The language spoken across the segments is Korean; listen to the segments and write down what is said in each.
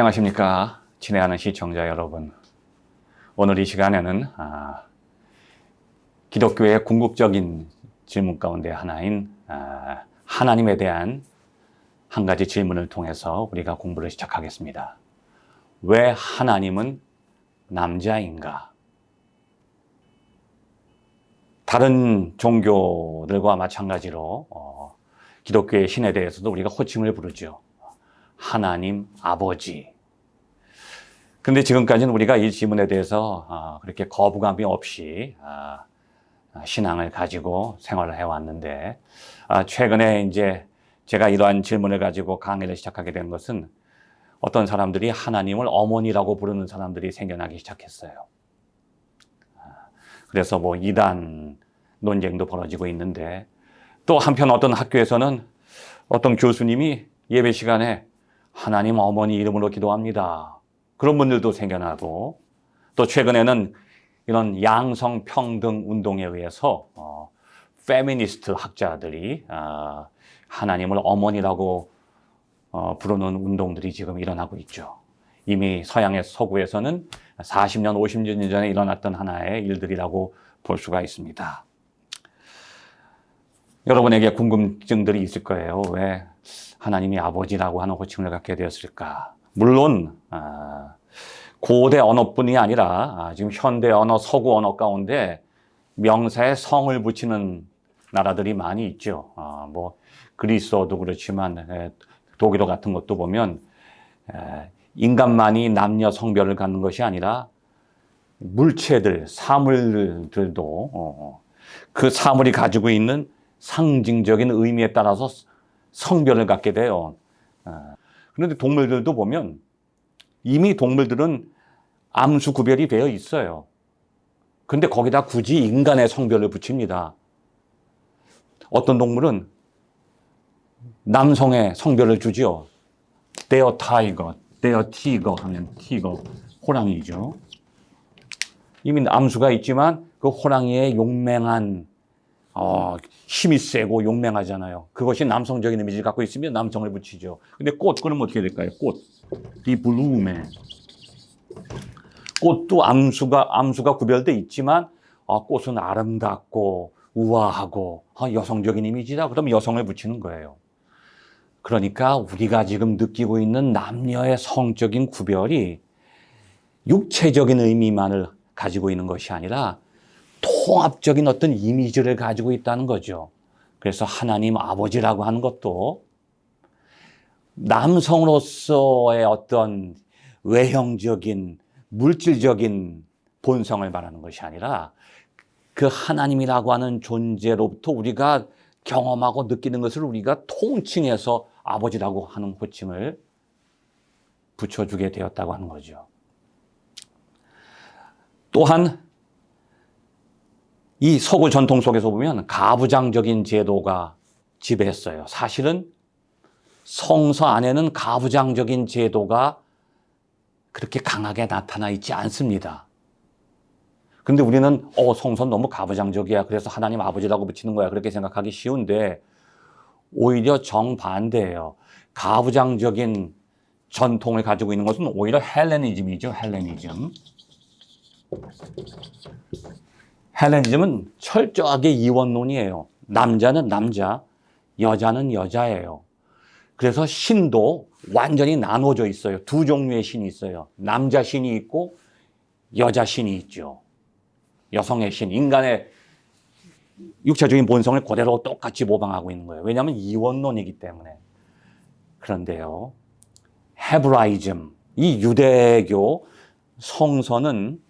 안녕하십니까. 친애하는 시청자 여러분. 오늘 이 시간에는 아, 기독교의 궁극적인 질문 가운데 하나인 아, 하나님에 대한 한 가지 질문을 통해서 우리가 공부를 시작하겠습니다. 왜 하나님은 남자인가? 다른 종교들과 마찬가지로 어, 기독교의 신에 대해서도 우리가 호칭을 부르죠. 하나님 아버지. 근데 지금까지는 우리가 이 질문에 대해서 아, 그렇게 거부감이 없이 아, 신앙을 가지고 생활을 해왔는데 아, 최근에 이제 제가 이러한 질문을 가지고 강의를 시작하게 된 것은 어떤 사람들이 하나님을 어머니라고 부르는 사람들이 생겨나기 시작했어요. 그래서 뭐 이단 논쟁도 벌어지고 있는데 또 한편 어떤 학교에서는 어떤 교수님이 예배 시간에 하나님 어머니 이름으로 기도합니다. 그런 분들도 생겨나고 또 최근에는 이런 양성 평등 운동에 의해서 어, 페미니스트 학자들이 어, 하나님을 어머니라고 어, 부르는 운동들이 지금 일어나고 있죠. 이미 서양의 서구에서는 40년, 50년 전에 일어났던 하나의 일들이라고 볼 수가 있습니다. 여러분에게 궁금증들이 있을 거예요. 왜 하나님이 아버지라고 하는 호칭을 갖게 되었을까? 물론 아, 고대 언어뿐이 아니라 아, 지금 현대 언어, 서구 언어 가운데 명사에 성을 붙이는 나라들이 많이 있죠. 아, 뭐 그리스어도 그렇지만 독일어 같은 것도 보면 인간만이 남녀 성별을 갖는 것이 아니라 물체들, 사물들도 어, 어, 그 사물이 가지고 있는 상징적인 의미에 따라서 성별을 갖게 돼요. 아, 그런데 동물들도 보면 이미 동물들은 암수 구별이 되어 있어요. 근데 거기다 굳이 인간의 성별을 붙입니다. 어떤 동물은 남성의 성별을 주지요. 데어 타이거, 데어 티거 하면 티거, 호랑이죠. 이미 암수가 있지만 그 호랑이의 용맹한 어, 힘이 세고 용맹하잖아요. 그것이 남성적인 이미지를 갖고 있으면 남성을 붙이죠. 근데 꽃, 그러면 어떻게 될까요? 꽃. 이 블루메. 꽃도 암수가, 암수가 구별돼 있지만, 아, 꽃은 아름답고, 우아하고, 아, 여성적인 이미지다. 그럼 여성을 붙이는 거예요. 그러니까 우리가 지금 느끼고 있는 남녀의 성적인 구별이 육체적인 의미만을 가지고 있는 것이 아니라 통합적인 어떤 이미지를 가지고 있다는 거죠. 그래서 하나님 아버지라고 하는 것도 남성으로서의 어떤 외형적인 물질적인 본성을 말하는 것이 아니라 그 하나님이라고 하는 존재로부터 우리가 경험하고 느끼는 것을 우리가 통칭해서 아버지라고 하는 호칭을 붙여주게 되었다고 하는 거죠. 또한 이 서구 전통 속에서 보면 가부장적인 제도가 지배했어요. 사실은 성서 안에는 가부장적인 제도가 그렇게 강하게 나타나 있지 않습니다. 근데 우리는 어 성서 너무 가부장적이야. 그래서 하나님 아버지라고 붙이는 거야. 그렇게 생각하기 쉬운데 오히려 정반대예요. 가부장적인 전통을 가지고 있는 것은 오히려 헬레니즘이죠. 헬레니즘. 헬레니즘은 철저하게 이원론이에요. 남자는 남자, 여자는 여자예요. 그래서 신도 완전히 나눠져 있어요. 두 종류의 신이 있어요. 남자 신이 있고 여자 신이 있죠. 여성의 신, 인간의 육체적인 본성을 그대로 똑같이 모방하고 있는 거예요. 왜냐하면 이원론이기 때문에. 그런데요, 헤브라이즘, 이 유대교 성서는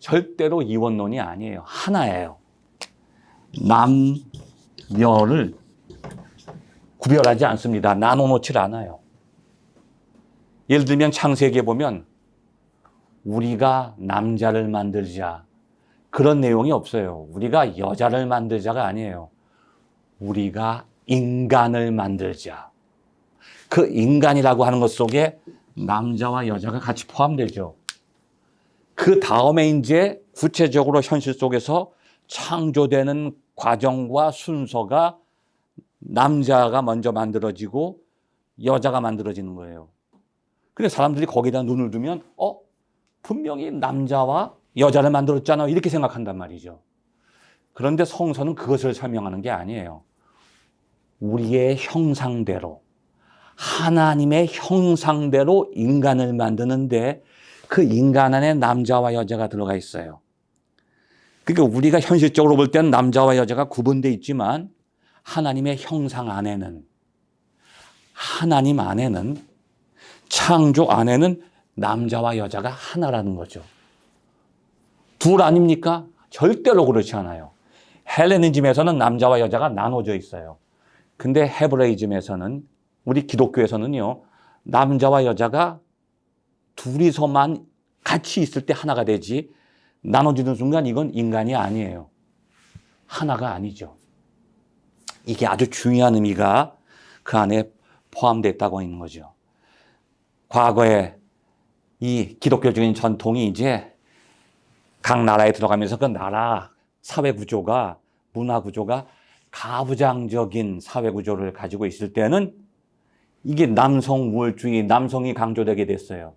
절대로 이원론이 아니에요. 하나예요. 남녀를 구별하지 않습니다. 나눠놓질 않아요. 예를 들면 창세기에 보면 우리가 남자를 만들자 그런 내용이 없어요. 우리가 여자를 만들자가 아니에요. 우리가 인간을 만들자. 그 인간이라고 하는 것 속에 남자와 여자가 같이 포함되죠. 그 다음에 이제 구체적으로 현실 속에서 창조되는 과정과 순서가 남자가 먼저 만들어지고 여자가 만들어지는 거예요. 근데 사람들이 거기다 눈을 두면 어 분명히 남자와 여자를 만들었잖아 이렇게 생각한단 말이죠. 그런데 성서는 그것을 설명하는 게 아니에요. 우리의 형상대로 하나님의 형상대로 인간을 만드는데 그 인간 안에 남자와 여자가 들어가 있어요. 그러니까 우리가 현실적으로 볼 때는 남자와 여자가 구분되어 있지만 하나님의 형상 안에는 하나님 안에는 창조 안에는 남자와 여자가 하나라는 거죠. 둘 아닙니까? 절대로 그렇지 않아요. 헬레니즘에서는 남자와 여자가 나눠져 있어요. 근데 헤브레이즘에서는 우리 기독교에서는요. 남자와 여자가 둘이서만 같이 있을 때 하나가 되지 나눠지는 순간 이건 인간이 아니에요. 하나가 아니죠. 이게 아주 중요한 의미가 그 안에 포함됐다고 있는 거죠. 과거에 이 기독교적인 전통이 이제 각 나라에 들어가면서 그 나라 사회 구조가 문화 구조가 가부장적인 사회 구조를 가지고 있을 때는 이게 남성 우월주의, 남성이 강조되게 됐어요.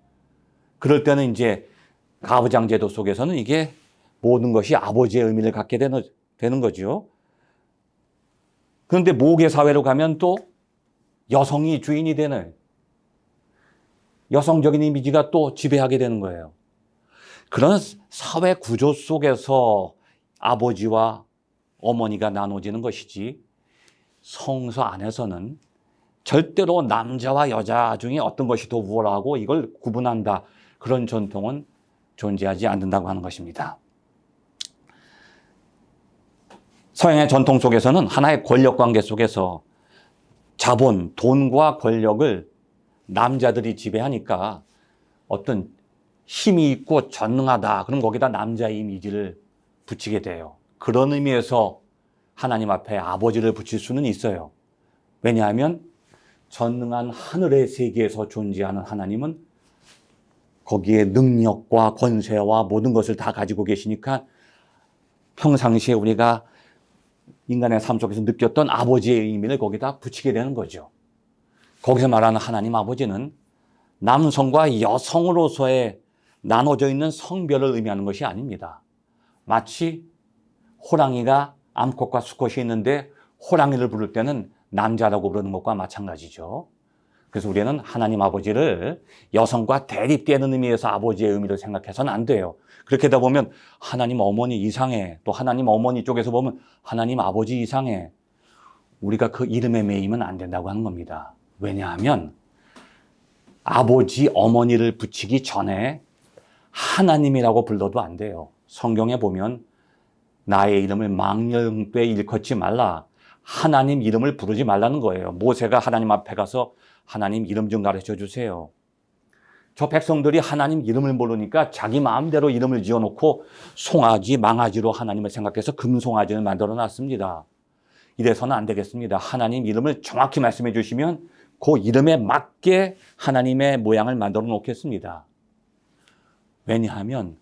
그럴 때는 이제 가부장 제도 속에서는 이게 모든 것이 아버지의 의미를 갖게 되는, 되는 거죠. 그런데 모계 사회로 가면 또 여성이 주인이 되는 여성적인 이미지가 또 지배하게 되는 거예요. 그런 사회 구조 속에서 아버지와 어머니가 나눠지는 것이지 성서 안에서는 절대로 남자와 여자 중에 어떤 것이 더 우월하고 이걸 구분한다. 그런 전통은 존재하지 않는다고 하는 것입니다. 서양의 전통 속에서는 하나의 권력 관계 속에서 자본, 돈과 권력을 남자들이 지배하니까 어떤 힘이 있고 전능하다. 그럼 거기다 남자 이미지를 붙이게 돼요. 그런 의미에서 하나님 앞에 아버지를 붙일 수는 있어요. 왜냐하면 전능한 하늘의 세계에서 존재하는 하나님은 거기에 능력과 권세와 모든 것을 다 가지고 계시니까 평상시에 우리가 인간의 삶 속에서 느꼈던 아버지의 의미를 거기다 붙이게 되는 거죠. 거기서 말하는 하나님 아버지는 남성과 여성으로서의 나눠져 있는 성별을 의미하는 것이 아닙니다. 마치 호랑이가 암컷과 수컷이 있는데 호랑이를 부를 때는 남자라고 부르는 것과 마찬가지죠. 그래서 우리는 하나님 아버지를 여성과 대립되는 의미에서 아버지의 의미를 생각해서는 안 돼요. 그렇게 하다 보면 하나님 어머니 이상해. 또 하나님 어머니 쪽에서 보면 하나님 아버지 이상해. 우리가 그 이름에 매이면 안 된다고 하는 겁니다. 왜냐하면 아버지, 어머니를 붙이기 전에 하나님이라고 불러도 안 돼요. 성경에 보면 나의 이름을 망령되이 일컫지 말라. 하나님 이름을 부르지 말라는 거예요. 모세가 하나님 앞에 가서 하나님 이름 좀 가르쳐 주세요. 저 백성들이 하나님 이름을 모르니까 자기 마음대로 이름을 지어놓고 송아지, 망아지로 하나님을 생각해서 금송아지를 만들어 놨습니다. 이래서는 안 되겠습니다. 하나님 이름을 정확히 말씀해 주시면 그 이름에 맞게 하나님의 모양을 만들어 놓겠습니다. 왜냐하면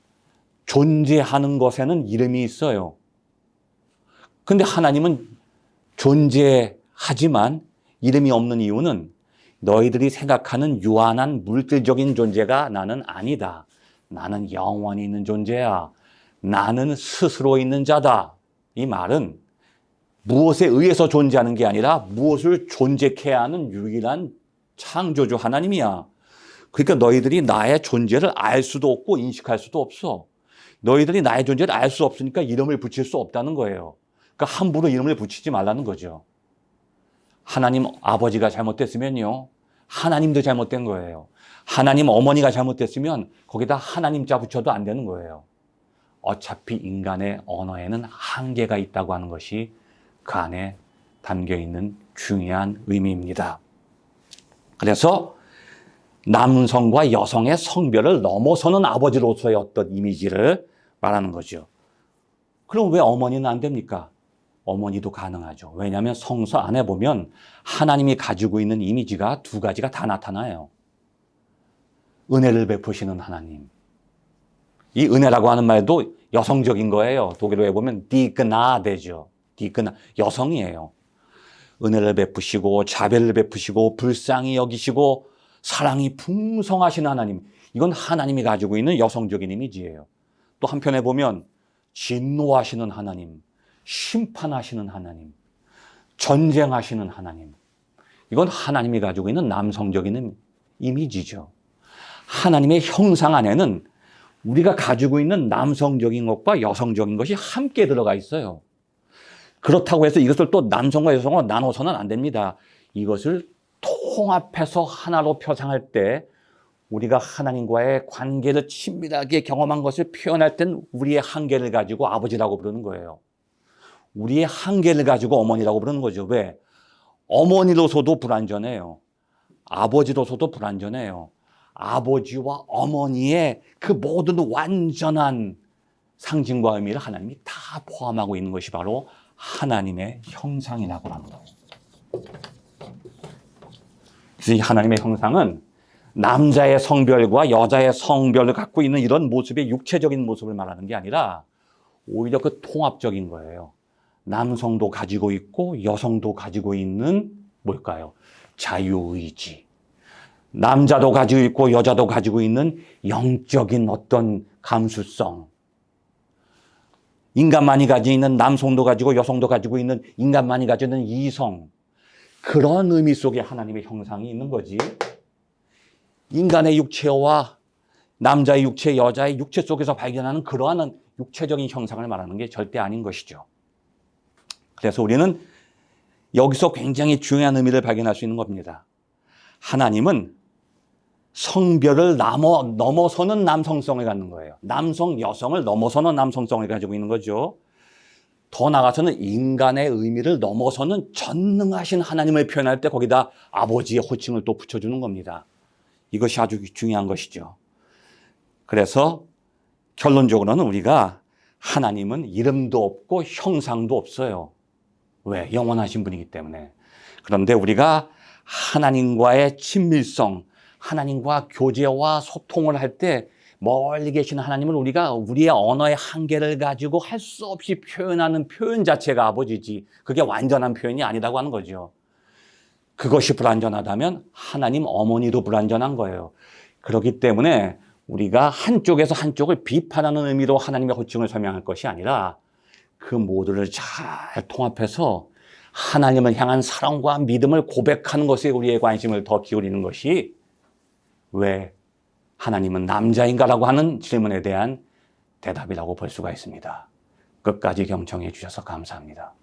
존재하는 것에는 이름이 있어요. 근데 하나님은 존재하지만 이름이 없는 이유는 너희들이 생각하는 유한한 물질적인 존재가 나는 아니다. 나는 영원히 있는 존재야. 나는 스스로 있는 자다. 이 말은 무엇에 의해서 존재하는 게 아니라 무엇을 존재케 하는 유일한 창조주 하나님이야. 그러니까 너희들이 나의 존재를 알 수도 없고 인식할 수도 없어. 너희들이 나의 존재를 알 수 없으니까 이름을 붙일 수 없다는 거예요. 그러니까 함부로 이름을 붙이지 말라는 거죠. 하나님 아버지가 잘못됐으면요. 하나님도 잘못된 거예요. 하나님 어머니가 잘못됐으면 거기다 하나님 자 붙여도 안 되는 거예요. 어차피 인간의 언어에는 한계가 있다고 하는 것이 그 안에 담겨 있는 중요한 의미입니다. 그래서 남성과 여성의 성별을 넘어서는 아버지로서의 어떤 이미지를 말하는 거죠. 그럼 왜 어머니는 안 됩니까? 어머니도 가능하죠. 왜냐하면 성서 안에 보면 하나님이 가지고 있는 이미지가 두 가지가 다 나타나요. 은혜를 베푸시는 하나님. 이 은혜라고 하는 말도 여성적인 거예요. 독일어에 보면 디그나 되죠. 디그나 여성이에요. 은혜를 베푸시고 자비를 베푸시고 불쌍히 여기시고 사랑이 풍성하신 하나님. 이건 하나님이 가지고 있는 여성적인 이미지예요. 또 한편에 보면 진노하시는 하나님, 심판하시는 하나님, 전쟁하시는 하나님. 이건 하나님이 가지고 있는 남성적인 이미지죠. 하나님의 형상 안에는 우리가 가지고 있는 남성적인 것과 여성적인 것이 함께 들어가 있어요. 그렇다고 해서 이것을 또 남성과 여성으로 나눠서는 안 됩니다. 이것을 통합해서 하나로 표상할 때 우리가 하나님과의 관계를 친밀하게 경험한 것을 표현할 땐 우리의 한계를 가지고 아버지라고 부르는 거예요. 우리의 한계를 가지고 어머니라고 부르는 거죠. 왜? 어머니로서도 불완전해요. 아버지로서도 불완전해요. 아버지와 어머니의 그 모든 완전한 상징과 의미를 하나님이 다 포함하고 있는 것이 바로 하나님의 형상이라고 합니다. 이 하나님의 형상은 남자의 성별과 여자의 성별을 갖고 있는 이런 모습의 육체적인 모습을 말하는 게 아니라 오히려 그 통합적인 거예요. 남성도 가지고 있고 여성도 가지고 있는 뭘까요? 자유의지. 남자도 가지고 있고 여자도 가지고 있는 영적인 어떤 감수성. 인간만이 가지고 있는 남성도 가지고 여성도 가지고 있는 인간만이 가지고 있는 이성. 그런 의미 속에 하나님의 형상이 있는 거지. 인간의 육체와 남자의 육체, 여자의 육체 속에서 발견하는 그러한 육체적인 형상을 말하는 게 절대 아닌 것이죠. 그래서 우리는 여기서 굉장히 중요한 의미를 발견할 수 있는 겁니다. 하나님은 성별을 넘어, 넘어서는 남성성을 갖는 거예요. 남성, 여성을 넘어서는 남성성을 가지고 있는 거죠. 더 나아가서는 인간의 의미를 넘어서는 전능하신 하나님을 표현할 때 거기다 아버지의 호칭을 또 붙여주는 겁니다. 이것이 아주 중요한 것이죠. 그래서 결론적으로는 우리가 하나님은 이름도 없고 형상도 없어요. 왜? 영원하신 분이기 때문에. 그런데 우리가 하나님과의 친밀성, 하나님과 교제와 소통을 할 때 멀리 계신 하나님을 우리가 우리의 언어의 한계를 가지고 할 수 없이 표현하는 표현 자체가 아버지지. 그게 완전한 표현이 아니라고 하는 거죠. 그것이 불완전하다면 하나님 어머니도 불완전한 거예요. 그렇기 때문에 우리가 한쪽에서 한쪽을 비판하는 의미로 하나님의 호칭을 설명할 것이 아니라 그 모두를 잘 통합해서 하나님을 향한 사랑과 믿음을 고백하는 것에 우리의 관심을 더 기울이는 것이 왜 하나님은 남자인가라고 하는 질문에 대한 대답이라고 볼 수가 있습니다. 끝까지 경청해 주셔서 감사합니다.